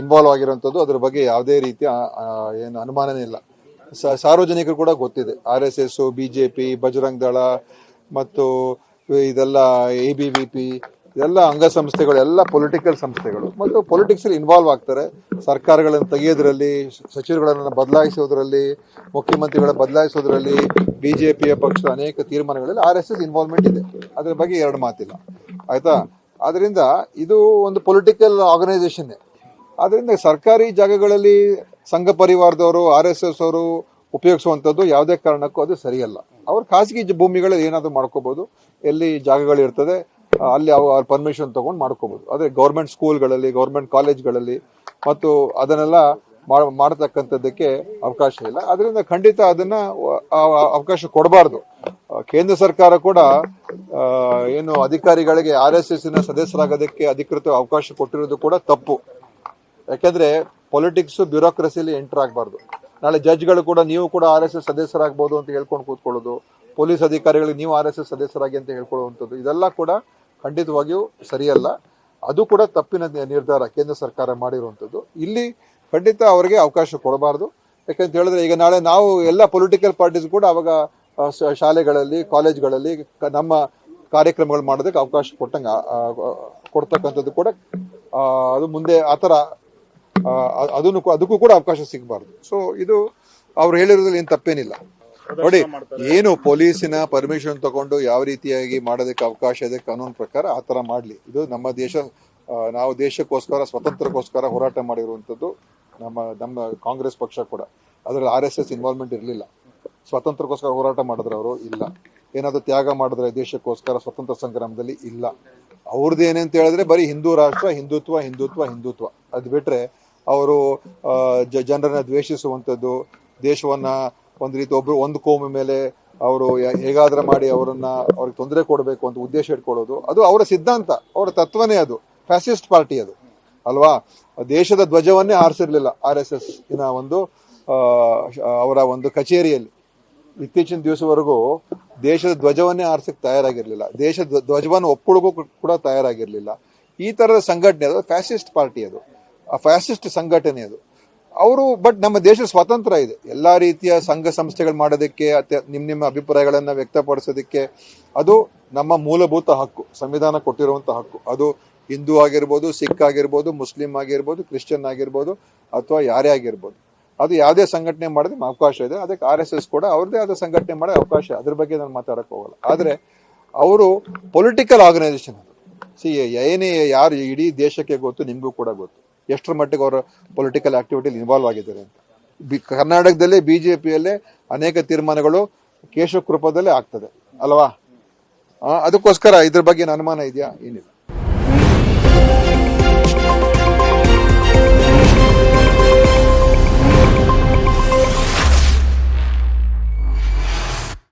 Involve ಆಗಿರುವಂಥದ್ದು ಅದ್ರ ಬಗ್ಗೆ ಯಾವುದೇ ರೀತಿಯ ಏನು ಅನುಮಾನನೇ ಇಲ್ಲ. ಸಾರ್ವಜನಿಕರು ಕೂಡ ಗೊತ್ತಿದೆ. R S S BJP Bajrang Dal ಮತ್ತು ಇದೆಲ್ಲ ಎ ಬಿ ವಿ ಪಿ ಇದೆಲ್ಲ ಅಂಗಸಂಸ್ಥೆಗಳು, ಎಲ್ಲ ಪೊಲಿಟಿಕಲ್ ಸಂಸ್ಥೆಗಳು. ಮತ್ತು ಪೊಲಿಟಿಕ್ಸ್ ಅಲ್ಲಿ ಇನ್ವಾಲ್ವ್ ಆಗ್ತಾರೆ. ಸರ್ಕಾರಗಳನ್ನು ತೆಗೆಯೋದ್ರಲ್ಲಿ, ಸಚಿವರುಗಳನ್ನು ಬದಲಾಯಿಸೋದ್ರಲ್ಲಿ ಮುಖ್ಯಮಂತ್ರಿಗಳ ಬದಲಾಯಿಸೋದ್ರಲ್ಲಿ ಬಿಜೆಪಿಯ ಪಕ್ಷದ ಅನೇಕ ತೀರ್ಮಾನಗಳಲ್ಲಿ ಆರ್ ಎಸ್ ಎಸ್ ಇನ್ವಾಲ್ವ್ಮೆಂಟ್ ಇದೆ. ಅದರ ಬಗ್ಗೆ ಎರಡು ಮಾತಿಲ್ಲ. ಆಯ್ತಾ? ಆದ್ರಿಂದ ಇದು ಒಂದು ಪೊಲಿಟಿಕಲ್ ಆರ್ಗನೈಸೇಷನ್ ಆದ್ರಿಂದ ಸರ್ಕಾರಿ ಜಾಗಗಳಲ್ಲಿ ಸಂಘ ಪರಿವಾರದವರು, ಆರ್ ಎಸ್ ಎಸ್ ಅವರು ಉಪಯೋಗಿಸುವಂಥದ್ದು ಯಾವುದೇ ಕಾರಣಕ್ಕೂ ಅದು ಸರಿಯಲ್ಲ. ಅವ್ರು ಖಾಸಗಿ ಭೂಮಿಗಳಲ್ಲಿ ಏನಾದರೂ ಮಾಡ್ಕೋಬಹುದು ಎಲ್ಲಿ ಜಾಗಗಳು ಇರ್ತದೆ, ಅಲ್ಲಿ ಅವ್ರ ಪರ್ಮಿಷನ್ ತಗೊಂಡು ಮಾಡ್ಕೋಬಹುದು ಆದರೆ ಗೌರ್ಮೆಂಟ್ ಸ್ಕೂಲ್ಗಳಲ್ಲಿ ಗೌರ್ಮೆಂಟ್ ಕಾಲೇಜ್ಗಳಲ್ಲಿ ಮತ್ತು ಅದನ್ನೆಲ್ಲ ಮಾಡ್- ಮಾಡತಕ್ಕಂಥದ್ದಕ್ಕೆ ಅವಕಾಶ ಇಲ್ಲ. ಅದರಿಂದ ಖಂಡಿತ ಅದನ್ನ ಅವಕಾಶ ಕೊಡಬಾರ್ದು. ಕೇಂದ್ರ ಸರ್ಕಾರ ಕೂಡ ಏನು ಅಧಿಕಾರಿಗಳಿಗೆ ಆರ್ ಎಸ್ ಎಸ್ನ ಸದಸ್ಯರಾಗೋದಕ್ಕೆ ಅಧಿಕೃತ ಅವಕಾಶ ಕೊಟ್ಟಿರೋದು ಕೂಡ ತಪ್ಪು. ಯಾಕೆಂದ್ರೆ ಪೊಲಿಟಿಕ್ಸ್ ಬ್ಯೂರೋಕ್ರಸಿಲಿ ಎಂಟರ್ ಆಗಬಾರ್ದು. ನಾಳೆ ಜಡ್ಜ್ಗಳು ಕೂಡ ನೀವು ಕೂಡ ಆರ್ ಎಸ್ ಎಸ್ ಸದಸ್ಯರಾಗಬಹುದು ಅಂತ ಹೇಳ್ಕೊಂಡು ಕೂತ್ಕೊಳ್ಳೋದು. ಪೊಲೀಸ್ ಅಧಿಕಾರಿಗಳಿಗೆ ನೀವು ಆರ್ ಎಸ್ ಎಸ್ ಸದಸ್ಯರಾಗಿ ಅಂತ ಹೇಳ್ಕೊಳ್ಳುವಂಥದ್ದು, ಇದೆಲ್ಲ ಕೂಡ ಖಂಡಿತವಾಗಿಯೂ ಸರಿಯಲ್ಲ. ಅದು ಕೂಡ ತಪ್ಪಿನ ನಿರ್ಧಾರ ಕೇಂದ್ರ ಸರ್ಕಾರ ಮಾಡಿರುವಂಥದ್ದು. ಇಲ್ಲಿ ಖಂಡಿತ ಅವರಿಗೆ ಅವಕಾಶ ಕೊಡಬಾರ್ದು. ಯಾಕಂತ ಹೇಳಿದ್ರೆ ಈಗ ನಾಳೆ ನಾವು ಎಲ್ಲ ಪೊಲಿಟಿಕಲ್ ಪಾರ್ಟೀಸ್ ಕೂಡ ಅವಾಗ ಶಾಲೆಗಳಲ್ಲಿ ಕಾಲೇಜ್ಗಳಲ್ಲಿ ನಮ್ಮ ಕಾರ್ಯಕ್ರಮಗಳು ಮಾಡೋದಕ್ಕೆ ಅವಕಾಶ ಕೊಟ್ಟಂಗೆ ಕೊಡ್ತಕ್ಕಂಥದ್ದು ಕೂಡ ಅದು ಮುಂದೆ ಆ ಥರ ಅದನ್ನು ಅದಕ್ಕೂ ಕೂಡ ಅವಕಾಶ ಸಿಗಬಾರ್ದು. ಸೊ ಇದು ಅವ್ರು ಹೇಳಿರೋದ್ರಲ್ಲಿ ಏನು ತಪ್ಪೇನಿಲ್ಲ. ನೋಡಿ ಏನು ಪೊಲೀಸಿನ ಪರ್ಮಿಷನ್ ತಗೊಂಡು ಯಾವ ರೀತಿಯಾಗಿ ಮಾಡೋದಕ್ಕೆ ಅವಕಾಶ ಇದೆ ಕಾನೂನು ಪ್ರಕಾರ ಆ ಥರ ಮಾಡಲಿ. ಇದು ನಮ್ಮ ದೇಶ ನಾವು ದೇಶಕ್ಕೋಸ್ಕರ ಸ್ವತಂತ್ರಕ್ಕೋಸ್ಕರ ಹೋರಾಟ ಮಾಡಿರುವಂಥದ್ದು ನಮ್ಮ ನಮ್ಮ ಕಾಂಗ್ರೆಸ್ ಪಕ್ಷ ಕೂಡ. ಅದರಲ್ಲಿ ಆರ್ ಎಸ್ ಎಸ್ ಇನ್ವಾಲ್ವ್ಮೆಂಟ್ ಇರಲಿಲ್ಲ. ಸ್ವಾತಂತ್ರ್ಯಕ್ಕೋಸ್ಕರ ಹೋರಾಟ ಮಾಡಿದ್ರೆ ಅವರು ಇಲ್ಲ. ಏನಾದರೂ ತ್ಯಾಗ ಮಾಡಿದ್ರೆ ದೇಶಕ್ಕೋಸ್ಕರ ಸ್ವತಂತ್ರ ಸಂಗ್ರಾಮದಲ್ಲಿ ಇಲ್ಲ. ಅವ್ರದ್ದು ಏನಂತ ಹೇಳಿದ್ರೆ ಬರೀ ಹಿಂದೂ ರಾಷ್ಟ್ರ ಹಿಂದುತ್ವ ಹಿಂದುತ್ವ ಹಿಂದುತ್ವ. ಅದು ಬಿಟ್ರೆ ಅವರು ಜನರನ್ನ ದ್ವೇಷಿಸುವಂಥದ್ದು, ದೇಶವನ್ನ ಒಂದು ರೀತಿ ಒಬ್ರು, ಒಂದು ಕೋಮ ಮೇಲೆ ಅವರು ಹೇಗಾದ್ರೆ ಮಾಡಿ ಅವರನ್ನ ಅವ್ರಿಗೆ ತೊಂದರೆ ಕೊಡಬೇಕು ಅಂತ ಉದ್ದೇಶ ಇಟ್ಕೊಳ್ಳೋದು. ಅದು ಅವರ ಸಿದ್ಧಾಂತ, ಅವರ ತತ್ವನೇ ಅದು. ಫ್ಯಾಸಿಸ್ಟ್ ಪಾರ್ಟಿ ಅದು. ಅಲ್ವಾ? ದೇಶದ ಧ್ವಜವನ್ನೇ ಆರಿಸಿರ್ಲಿಲ್ಲ ಆರ್ ಎಸ್ ಎಸ್ ಇನ ಒಂದು ಅವರ ಒಂದು ಕಚೇರಿಯಲ್ಲಿ. ಇತ್ತೀಚಿನ ದಿವಸವರೆಗೂ ದೇಶದ ಧ್ವಜವನ್ನೇ ಆರಿಸಕ್ಕೆ ತಯಾರಾಗಿರ್ಲಿಲ್ಲ. ದೇಶದ ಧ್ವಜವನ್ನು ಒಪ್ಪಳಿಗೂ ಕೂಡ ತಯಾರಾಗಿರ್ಲಿಲ್ಲ. ಈ ತರದ ಸಂಘಟನೆ ಅದು ಫ್ಯಾಸಿಸ್ಟ್ ಪಾರ್ಟಿ ಅದು. ಫ್ಯಾಸಿಸ್ಟ್ ಸಂಘಟನೆ ಅದು. ಅವರು ಬಟ್ ನಮ್ಮ ದೇಶ ಸ್ವತಂತ್ರ ಇದೆ. ಎಲ್ಲ ರೀತಿಯ ಸಂಘ ಸಂಸ್ಥೆಗಳು ಮಾಡೋದಕ್ಕೆ, ಅತ್ಯ- ನಿಮ್ಮ ನಿಮ್ಮ ಅಭಿಪ್ರಾಯಗಳನ್ನು ವ್ಯಕ್ತಪಡಿಸೋದಕ್ಕೆ ಅದು ನಮ್ಮ ಮೂಲಭೂತ ಹಕ್ಕು, ಸಂವಿಧಾನ ಕೊಟ್ಟಿರುವಂತ ಹಕ್ಕು. ಅದು ಹಿಂದೂ ಆಗಿರ್ಬೋದು, ಸಿಖ್ ಆಗಿರ್ಬೋದು, ಮುಸ್ಲಿಂ ಆಗಿರ್ಬೋದು, ಕ್ರಿಶ್ಚಿಯನ್ ಆಗಿರ್ಬೋದು, ಅಥವಾ ಯಾರೇ ಆಗಿರ್ಬೋದು. ಅದು ಯಾವುದೇ ಸಂಘಟನೆ ಮಾಡಿದ್ರೆ ಅವಕಾಶ ಇದೆ. ಅದಕ್ಕೆ ಆರ್ ಎಸ್ ಎಸ್ ಕೂಡ ಅವ್ರದ್ದೇ ಆದ ಸಂಘಟನೆ ಮಾಡೋ ಅವಕಾಶ. ಅದ್ರ ಬಗ್ಗೆ ನಾನು ಮಾತಾಡಕ್ ಹೋಗಲ್ಲ. ಆದ್ರೆ ಅವರು ಪೊಲಿಟಿಕಲ್ ಆರ್ಗನೈಸೇಷನ್ ಅದು. ಸಿ ಏನೇ ಯಾರು, ಇಡೀ ದೇಶಕ್ಕೆ ಗೊತ್ತು, ನಿಮಗೂ ಕೂಡ ಗೊತ್ತು. ಎಷ್ಟರ ಮಟ್ಟಿಗೆ ಅವರ ಪೊಲಿಟಿಕಲ್ ಆಕ್ಟಿವಿಟಿಲಿ ಇನ್ವಾಲ್ವ್ ಆಗಿದ್ದಾರೆ ಅಂತ. ಬಿ- ಜೆ ಪಿಯಲ್ಲೇ ಅನೇಕ ತೀರ್ಮಾನಗಳು ಕೇಶವ ಕೃಪದಲ್ಲೇ ಆಗ್ತದೆ. ಅಲ್ವಾ? ಅದಕ್ಕೋಸ್ಕರ ಇದ್ರ ಬಗ್ಗೆ ಏನು ಅನುಮಾನ ಇದೆಯಾ? ಏನಿಲ್ಲ.